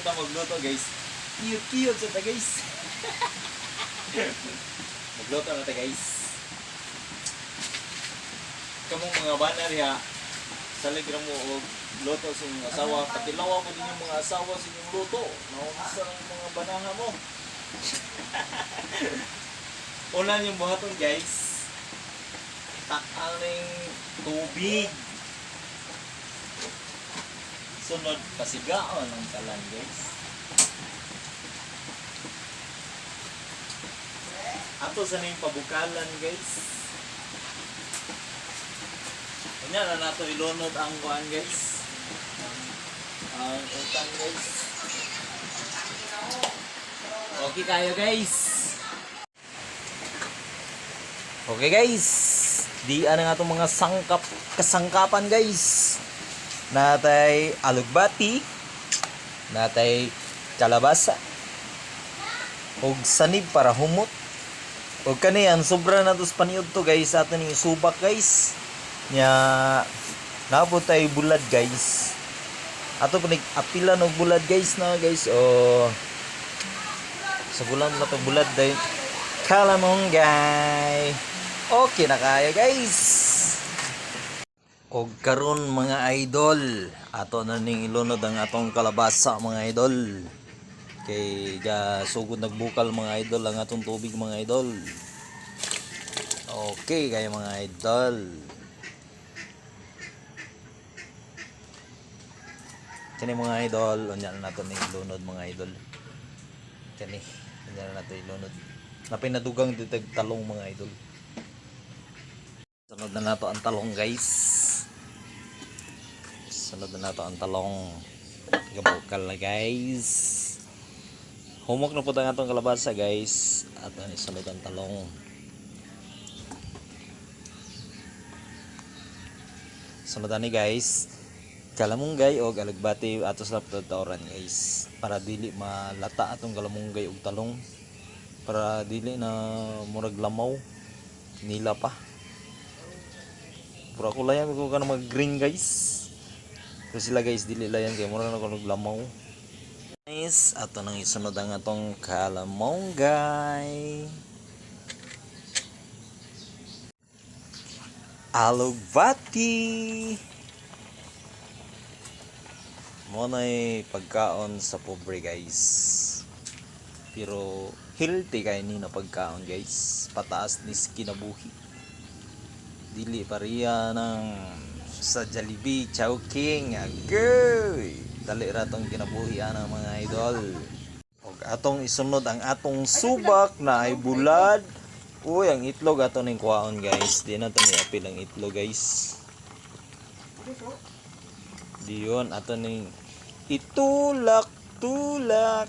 na ta magluto guys. Cute sa ta guys. magluto na ta guys. Kamong mga banar ya. Salig ra mo og luto sa inyong asawa. Patilawa mo din yung mga asawa sa inyong luto. Naumisa ang mga banaha mo. Una yung buhaton guys. Takal ng tubig. Sunod, pasigaon ang talan guys. Ato sa ning pabukalan guys. Kanya na nato ilunod ang kuan guys. Ang utang guys. Okay kayo guys. Okay guys. Di ano nga mga sangkap kasangkapan guys. Natay alugbati. Natay kalabasa. Og sanib para humot. Og kaniyan sobra na to sa paniod to guys ato ning subak guys. Nya naabot tay bulad guys. Ato pa apilan og bulad guys na guys. Oh sa bulan na to bulad day kalamongay okay na kaya guys og karon mga idol. Ato na ning ilunod ang atong kalabasa mga idol. Kay ga sugod nagbukal mga idol ang atong tubig mga idol. Okay kaya mga idol. Kani mga idol unya na nato ning ilunod mga idol. Kani kanya na nato ilunod. Na pinadugang ditag talong mga idol. Sunod na nato ang talong guys sunod na nato ang talong. Gabukal na guys. Humok na po ang atong kalabasa guys. At ano sunod ang talong. Sunod ni guys. Kalamunggay o alagbati ato sa tawran guys. Para dili malata atong kalamunggay og talong. Para dili na murag lamaw. Nila pa. Pura ko layan ko kana mag green guys kasi sila guys dili layan kay murag na ko lamaw guys ato nang isunod ang atong kalamunggay alugbati mo na pagkaon sa pobre guys. Pero healthy kay ni na pagkaon guys. Pataas ni kinabuhi dili pariya ng sa Jollibee Chowking agoy dali ra tong kinabuhi ana mga idol. Og atong isunod ang atong subak na ay bulad. Uy ang itlog ato ning kuhaon guys. Di na to ni apil ang itlog guys. Diyon ato ning itulak tulak.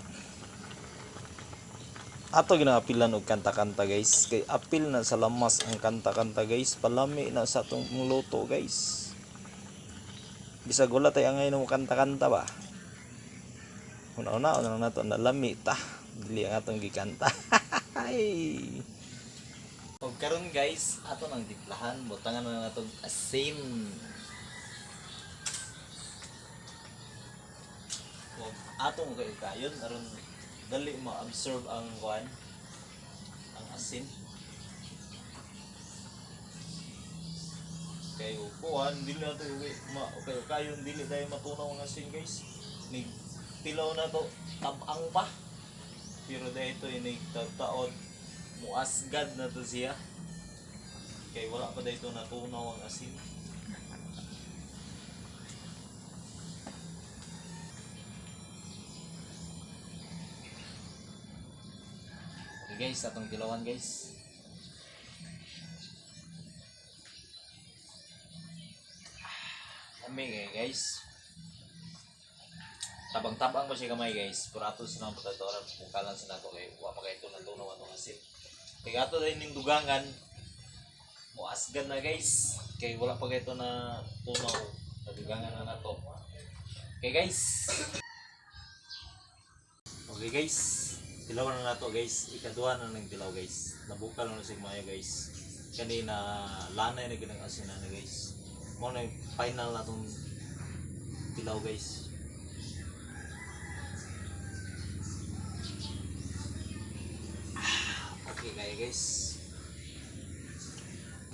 Ato ginaapilan og kanta-kanta guys. Kay apil na sa lamas ang kanta-kanta guys. Palami na sa atong luto guys bisag wala tay angay mo kanta-kanta ba una-una una na to nalami ta dili ang atong gikanta Ay. Og karon guys, ato nang tiplahan, butangan na natong asin. Kung ato mo kayo kayon, aron dali ma-absorb ang kuan ang asin. Kay kuan dili na to ma okay kayon dili tayo matunaw ang asin guys. Nig tilaw na to tabang pa. Pero dahil ito yung nagtataon, muasgad na to siya. Kay wala pa dito natunaw ang asin. Okay guys, atong kilawan guys. Kami eh, guys. Tabang-tabang ko siya kamay guys. Pero ato silang patatoran. Bukalan sa nato kay wa pa kay ito natunaw atong asin. Kaya ato rin yung dugangan. Muasgan na guys. Kay wala pa kay ito na tunaw. Nadugangan na nato. Okay guys. Okay guys. Tilawan na nato guys. Ikaduha na ng tilaw guys. Nabukal na si Maya guys. Kanina lanay na ginang asin na guys mo na final na tong pilaw guys. Ah, okay kaya guys.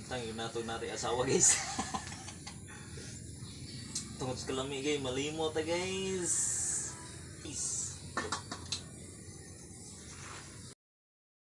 Tangin na ito natin asawa guys. Tungkol sa kalami guys. Malimot guys. Peace.